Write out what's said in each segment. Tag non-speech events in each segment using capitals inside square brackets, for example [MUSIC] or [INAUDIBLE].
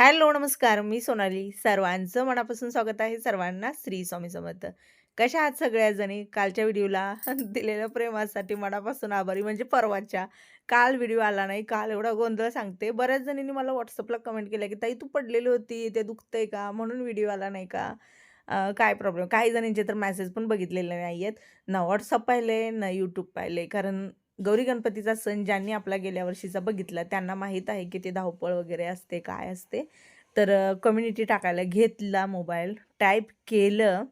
Hello नमस्कार. मी सोनाली. सर्वांचं मनापासून स्वागत आहे. सर्वांना श्री स्वामी समर्थ. कशा आहात सगळ्याजणी? कालच्या व्हिडिओला [LAUGHS] दिलेल्या प्रेमासाठी मनापासून आभारी म्हणजे परवाच्या. काल व्हिडिओ आला नाही काल एवढा गोंधळ सांगते. बऱ्याच जणींनी मला व्हॉट्सअपला कमेंट केलं की ताई तू पडलेली होती ते दुखतंय का? म्हणून व्हिडिओ आला नाही का? काय प्रॉब्लेम काही जणींचे तर मॅसेज पण बघितलेले नाही आहेत ना व्हॉट्सअप पाहिले ना यूट्यूब पाहिले. कारण गौरी गणपतीचा सण ज्यांनी आपला गेल्या वर्षीचा बघितला त्यांना माहीत आहे की ते धावपळ वगैरे असते काय असते. तर कम्युनिटी टाकायला घेतला मोबाईल टाईप केलं.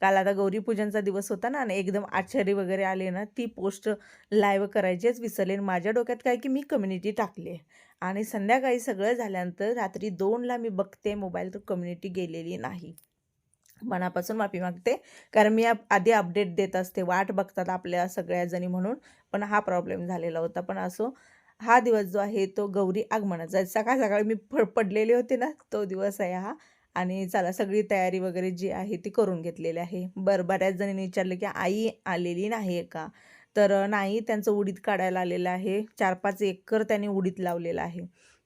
काल आता गौरीपूजनचा दिवस होता ना आणि एकदम आश्चर्य वगैरे आले ना ती पोस्ट लाईव्ह करायचीच विसरले. माझ्या डोक्यात काय की मी कम्युनिटी टाकली आहे. आणि संध्याकाळी सगळं झाल्यानंतर रात्री दोनला मी बघते मोबाईल तर कम्युनिटी गेलेली नाही. मनापासून माफी मागते. कारण मी आधी अपडेट देत असते. वाट बघतात आपल्या सगळ्या जणी म्हणून. पण हा प्रॉब्लेम झालेला होता. पण असो हा दिवस जो आहे तो गौरी आगमनाचा आहे. सकाळ सकाळी मी फड पडलेले होते ना तो दिवस आहे हा. आणि चला सगळी तयारी वगैरे जी आहे ती करून घेतलेली आहे. बरं बऱ्याच जणींनी विचारलं की आई आलेली नाही आहे का? तर नाही त्यांचं उडीद काढायला आलेलं आहे. चार पाच एकर त्यांनी उडीद लावलेलं आहे.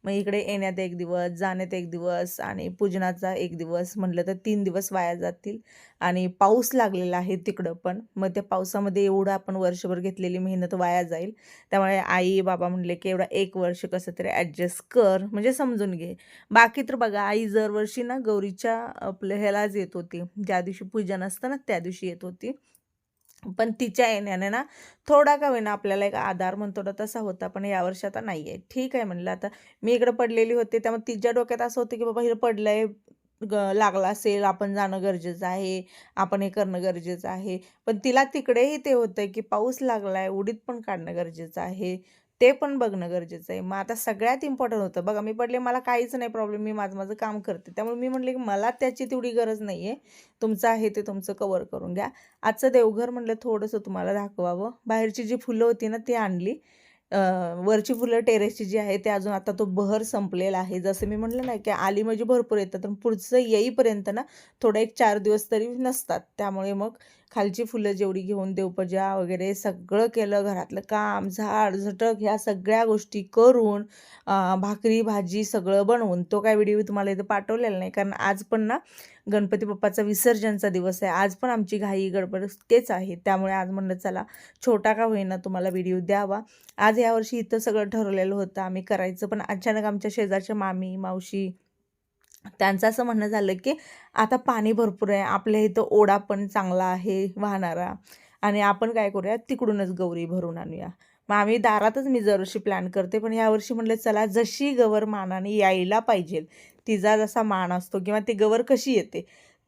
मग इकडे येण्यात एक दिवस जाण्यात एक दिवस आणि पूजनाचा एक दिवस म्हटलं तर तीन दिवस वाया जातील. आणि पाऊस लागलेला आहे तिकडं पण. मग त्या पावसामध्ये एवढं आपण वर्षभर घेतलेली मेहनत वाया जाईल. त्यामुळे आई बाबा म्हणले की एवढा एक वर्ष कसं तरी ॲडजस्ट कर. म्हणजे समजून घे. बाकी तर बघा आई दरवर्षी ना गौरीच्या आपल्या ह्यालाच येत होती. ज्या दिवशी पूजन असतं ना त्या दिवशी येत होती. पण तिच्या येण्याने ना थोडा का होईना आपल्याला एक आधार म्हणतो ना तसा होता पण यावर्षी आता नाही आहे ठीक आहे म्हणलं आता. मी इकडं पडलेली होते त्यामुळे तिच्या डोक्यात असं होतं की बाबा हिला आहे ग लागला असेल आपण जाणं गरजेचं आहे आपण हे करणं गरजेचं आहे. पण तिला तिकडेही ते होतं की पाऊस लागलाय उडीद पण काढणं गरजेचं आहे. ते पण बघणं गरजेचं आहे. मग आता सगळ्यात इम्पॉर्टंट होतं. बघा मी पडले मला काहीच नाही प्रॉब्लेम मी माझं माझं काम करते. त्यामुळे मी म्हटले की मला त्याची तेवढी गरज नाही आहे तुमचं आहे ते तुमचं कवर करून घ्या. आजचं देवघर म्हटलं थोडंसं तुम्हाला दाखवावं. बाहेरची जी फुलं होती ना ती आणली. वरची फुलं टेरेसची जी आहे ते अजून आता तो बहर संपलेला आहे. जसं मी म्हटलं ना की आली म्हणजे भरपूर येतात पण पुढचं येईपर्यंत ना थोडं एक चार दिवस तरी नसतात. त्यामुळे मग खालची फुलं जेवढी घेऊन देवपूजा वगैरे सगळं केलं घरातलं काम झाड झटक ह्या सगळ्या गोष्टी करून भाकरी भाजी सगळं बनवून तो काय व्हिडिओ तुम्हाला इथं पाठवलेला नाही. कारण आज पण ना गणपती बाप्पाचा विसर्जनचा दिवस आहे. आज पण आमची घाई गडबड तेच आहे. त्यामुळे आज म्हणलं चला छोटा का होईना तुम्हाला व्हिडिओ द्यावा. आज यावर्षी इथं सगळं ठरवलेलं होतं. आम्ही करायचं पण अचानक आमच्या शेजारच्या मामी मावशी त्यांचं असं म्हणणं झालं की आता पाणी भरपूर आहे. आपल्या इथं ओढा पण चांगला आहे वाहणारा. आणि आपण काय करूया? तिकडूनच गौरी भरून आणूया. मग आम्ही दारातच मी दरवर्षी प्लॅन करते पण यावर्षी म्हटलं चला जशी गवर मानाने यायला पाहिजे. तिचा जसा मान असतो किंवा ती गवर कशी येते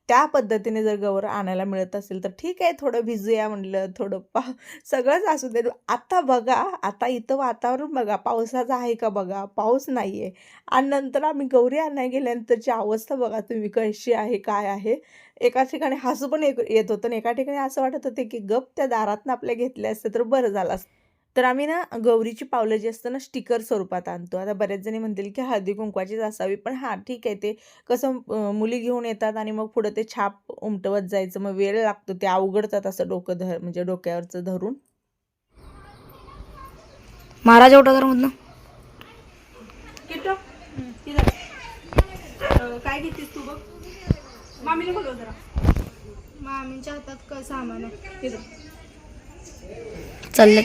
त्या पद्धतीने जर गवर आणायला मिळत असेल तर ठीक आहे थोडं भिजूया म्हणलं थोडं पा सगळंच असू दे. आता बघा आता इथं वातावरण बघा पावसाचं आहे का बघा? पाऊस नाही आहे आणि नंतर आम्ही गौरी आणायला गेल्यानंतरची अवस्था बघा तुम्ही कशी आहे काय आहे? एका ठिकाणी हसू पण एक येत होतं आणि एका ठिकाणी असं वाटत होतं की गप त्या दारातनं आपल्या घेतले असते तर बरं झालं असतं. तर आम्ही ना गौरीची पावलं जी असतं ना स्टिकर स्वरूपात आणतो. आता बऱ्याच जणी म्हणतील की हळदी कुंकवाचीच असावी पण हां ठीक आहे ते. कसं मुली घेऊन येतात आणि मग पुढं ते छाप उमटवत जायचं मग वेळ लागतो ते अवघडतात असं डोकं धर म्हणजे डोक्यावरचं धरून. महाराज ओटागर मधनं काय घेतेस तू बघ. मामीला बोलव जरा. मामीच्या हातात काय सामान आहे. चाललेत.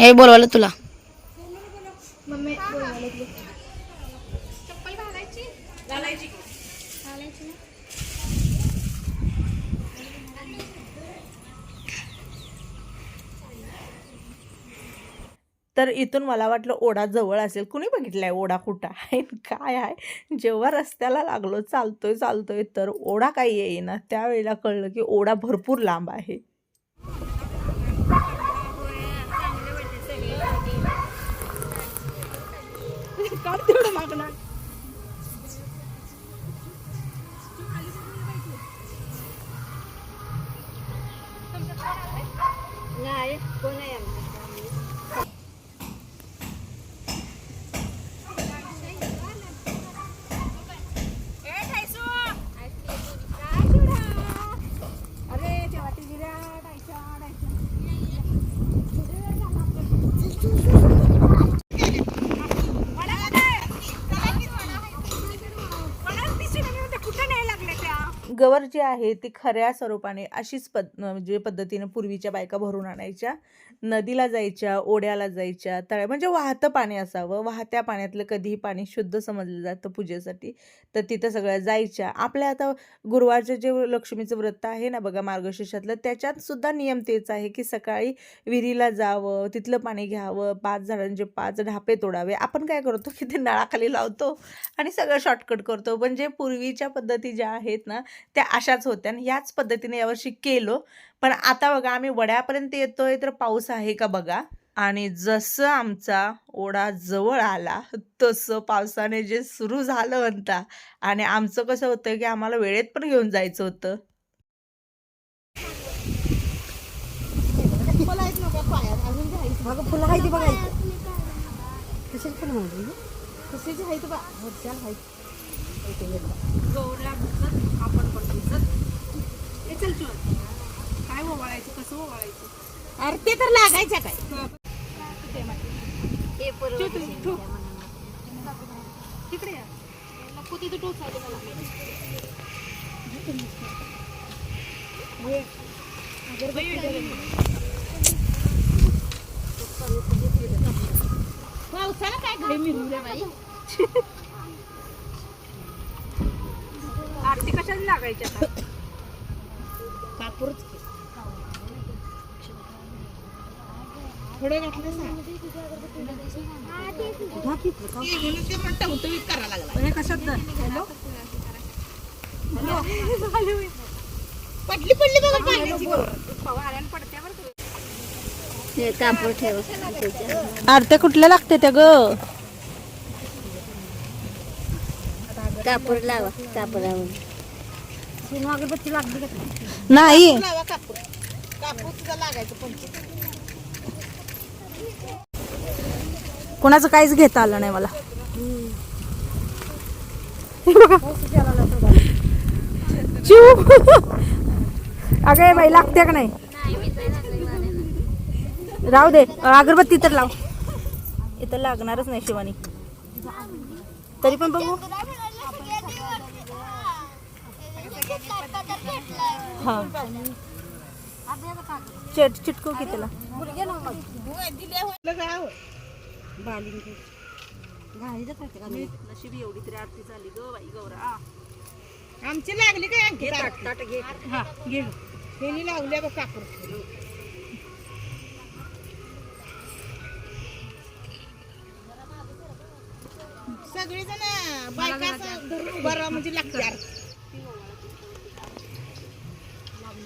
हे बोलवायला तुला. मम्मी तर इथून मला वाटलं ओढा जवळ असेल. कुणी बघितलाय ओढा कुठं आहे? काय आहे? जेव्हा रस्त्याला लागलो चालतोय चालतोय तर ओढा काही येईना. त्यावेळेला कळलं की ओढा भरपूर लांब आहे. का तेवढं मागणार नाही कोण आहे गवर जी आहे ती खऱ्या स्वरूपाने अशीच पद म्हणजे पद्धतीने पूर्वीच्या बायका भरून आणायच्या. नदीला जायच्या ओढ्याला जायच्या तळ्या म्हणजे वाहतं पाणी असावं. वाहत्या पाण्यातलं कधीही पाणी शुद्ध समजलं जातं पूजेसाठी. तर तिथं सगळ्या जायच्या. आपल्या आता गुरुवारचं जे लक्ष्मीचं व्रत आहे ना बघा मार्गशीर्षातलं त्याच्यात सुद्धा नियम तेच आहे की सकाळी विहिरीला जावं तिथलं पाणी घ्यावं पाच झाडांचे पाच ढापे तोडावे. आपण काय करतो की ते नळाखाली लावतो आणि सगळं शॉर्टकट करतो. म्हणजे पूर्वीच्या पद्धती ज्या आहेत ना त्या अशाच होत्या आणि ह्याच पद्धतीने यावर्षी केलो. पण आता बघा आम्ही वड्यापर्यंत येतोय तर पाऊस आहे का बघा? आणि जसं आमचा ओढा जवळ आला तसं पावसाने जे सुरू झालं म्हणता. आणि आमचं कसं होतं की आम्हाला वेळेत पण घेऊन जायचं होतं. फुलं आहे ती बघायचं कशाची फुलं म्हणजे कशाची आहे बा वर्षाला आहे काय? ओवाळायचं कसं ओवाळायचं अरे ते तर लागायच्या काय तिकडे नको तिथं टोचायला मला. पावसाला काय घरी मिळू रे बाई. [LAUGHS] आरती कशाला लागायची आता. कापूरच की. थोडे घातले ना? टवटवीत करा लागला हे कशात हॅलो? पडली पडली बघा पाण्याची. फवाऱ्यानं पडत्या बरं का. कापूर ठेव. आरत्या कुठल्या लागते त्या ग? कापूर लावा कापूर लावा अगरबत्ती लागली का नाही. लावा कापूर. कापूर तुझा लागायचं पंच कोणाचं काहीच घेता आलं नाही मला. चिव अगं बाई लागते का नाही? राहू दे अगरबत्ती तर लाव. इथं लागणारच नाही शिवानी. तरी पण बघू. हा. चिट चिटकू की त्याला नशीब एवढी तरी आरती झाली ग बाई गौरा आमची लागली काय आणखी? ताट घे. हा घे. हेनी लावल्या बघ कापूर सगळे जण बायका धरून उभा राहा म्हणजे लागते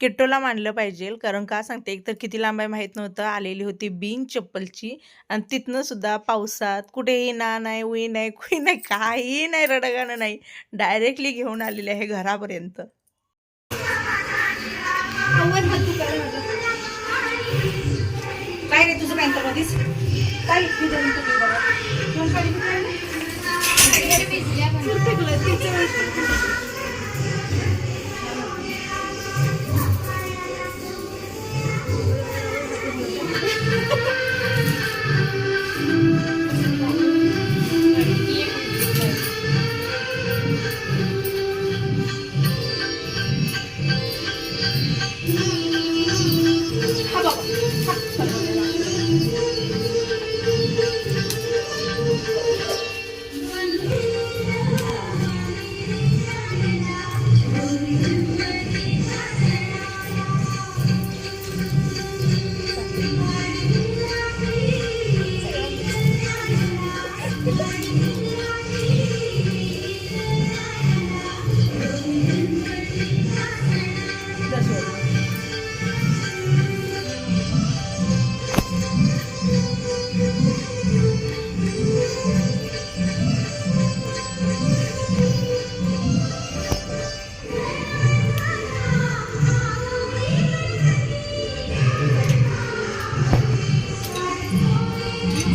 किट्टोला मानलं पाहिजे. कारण का सांगते एकतर किती लांब आहे माहीत नव्हतं आलेली होती बिन चप्पलची. आणि तिथनं सुद्धा पावसात कुठेही ना नाही उई नाही कुई नाही काही नाही रडगाणं नाही डायरेक्टली घेऊन आलेले आहे घरापर्यंत. काय रे तुझं काय बघा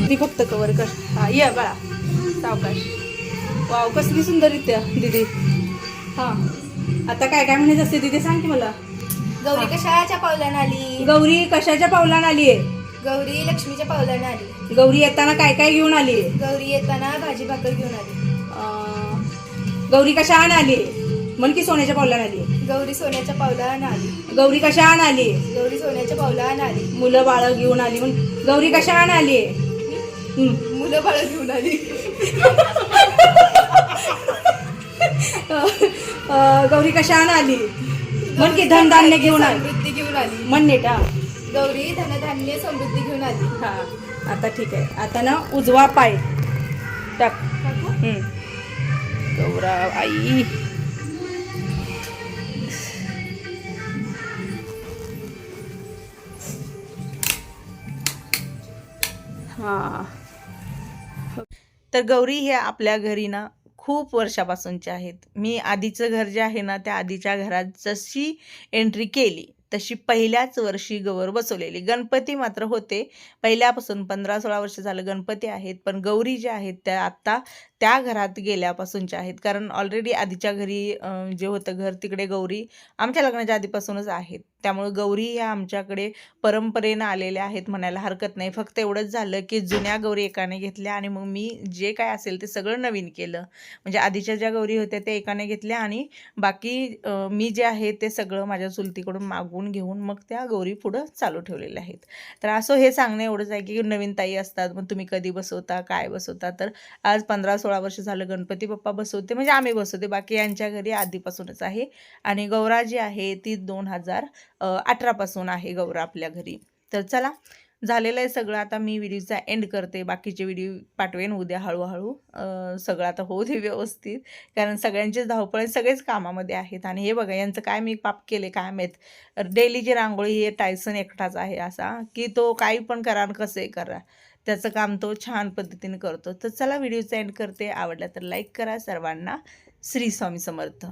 ती फक्त कवर कर. हा ये बाळा. सावकाश. वाव कसली सुंदर दिसते दिदी. हा. आता काय काय म्हणायचं असते दिदी? सांग की मला. गौरी कशाच्या पावलानं आली? गौरी कशाच्या पावलानं आली? आहे गौरी लक्ष्मीच्या पावलानं आली. गौरी येताना काय काय घेऊन आली? गौरी येताना भाजी भाकर घेऊन आली. गौरी कशानं आली? आहे म्हण की सोन्याच्या पावलानं आली. गौरी सोन्याच्या पावलानं आली. गौरी कशानं आली? आहे गौरी सोन्याच्या पावलानं आली. मुलं बाळ घेऊन आली म्हण. गौरी कशानं आली? आहे हम्म. मुलं बाळ घेऊन आली. अं, गौरी कशानं आली? म्हण की धनधान्य घेऊन आली. समृद्धी घेऊन आली. म्हण नीट हा. गौरी धनधान्य समृद्धी घेऊन आली. हा. आता ठीक आहे. आता ना उजवा पाय. टाक? हम्म. गौरा आई. हा. तर गौरी हे आपल्या घरी ना खूप वर्षापासूनचे आहेत. मी आधीचं घर जे आहे ना त्या आधीच्या घरात जशी एंट्री केली तशी पहिल्याच वर्षी गौर बसवलेली. गणपती मात्र होते. पहिल्यापासून पंधरा सोळा वर्ष झालं गणपती आहेत पण गौरी ज्या आहेत त्या आत्ता त्या घरात गेल्यापासूनच्या आहेत. कारण ऑलरेडी आधीच्या घरी जे होतं घर तिकडे गौरी आमच्या लग्नाच्या आधीपासूनच आहेत. त्यामुळे गौरी ह्या आमच्याकडे परंपरेनं आलेल्या आहेत म्हणायला हरकत नाही. फक्त एवढंच झालं की जुन्या गौरी एकाने घेतल्या आणि मग मी जे काय असेल ते सगळं नवीन केलं. म्हणजे आधीच्या ज्या गौरी होत्या त्या एकाने घेतल्या आणि बाकी मी जे आहे ते सगळं माझ्या चुलतीकडून मागून घेऊन मग त्या गौरी पुढं चालू ठेवलेल्या आहेत. तर असं हे सांगणं एवढंच आहे की नवीन ताई असतात मग तुम्ही कधी बसवता काय बसवता? तर आज पंधरा सोळा वर्ष झालं गणपती बाप्पा बसवते म्हणजे आम्ही बसवते बाकी यांच्या घरी आधीपासूनच आहे. आणि गौरा जी आहे ती दोन हजार अठरापासून आहे गौरा आपल्या घरी. तर चला झालेलं आहे सगळं. आता मी व्हिडिओचा एंड करते. बाकीचे व्हिडिओ पाठवेन उद्या हळूहळू. सगळं आता होऊ दे व्यवस्थित. कारण सगळ्यांचेच धावपळ सगळेच कामामध्ये आहेत. आणि हे बघा यांचं काय मी पाप केले काय माहीत? डेलीची रांगोळी हे टायसन एकटाच आहे असा की तो काही पण करा कसे कसंही करा. त्याचं काम तो छान पद्धतीने करतो. तर चला व्हिडिओचा एंड करते. आवडला तर लाईक करा. सर्वांना श्री स्वामी समर्थ.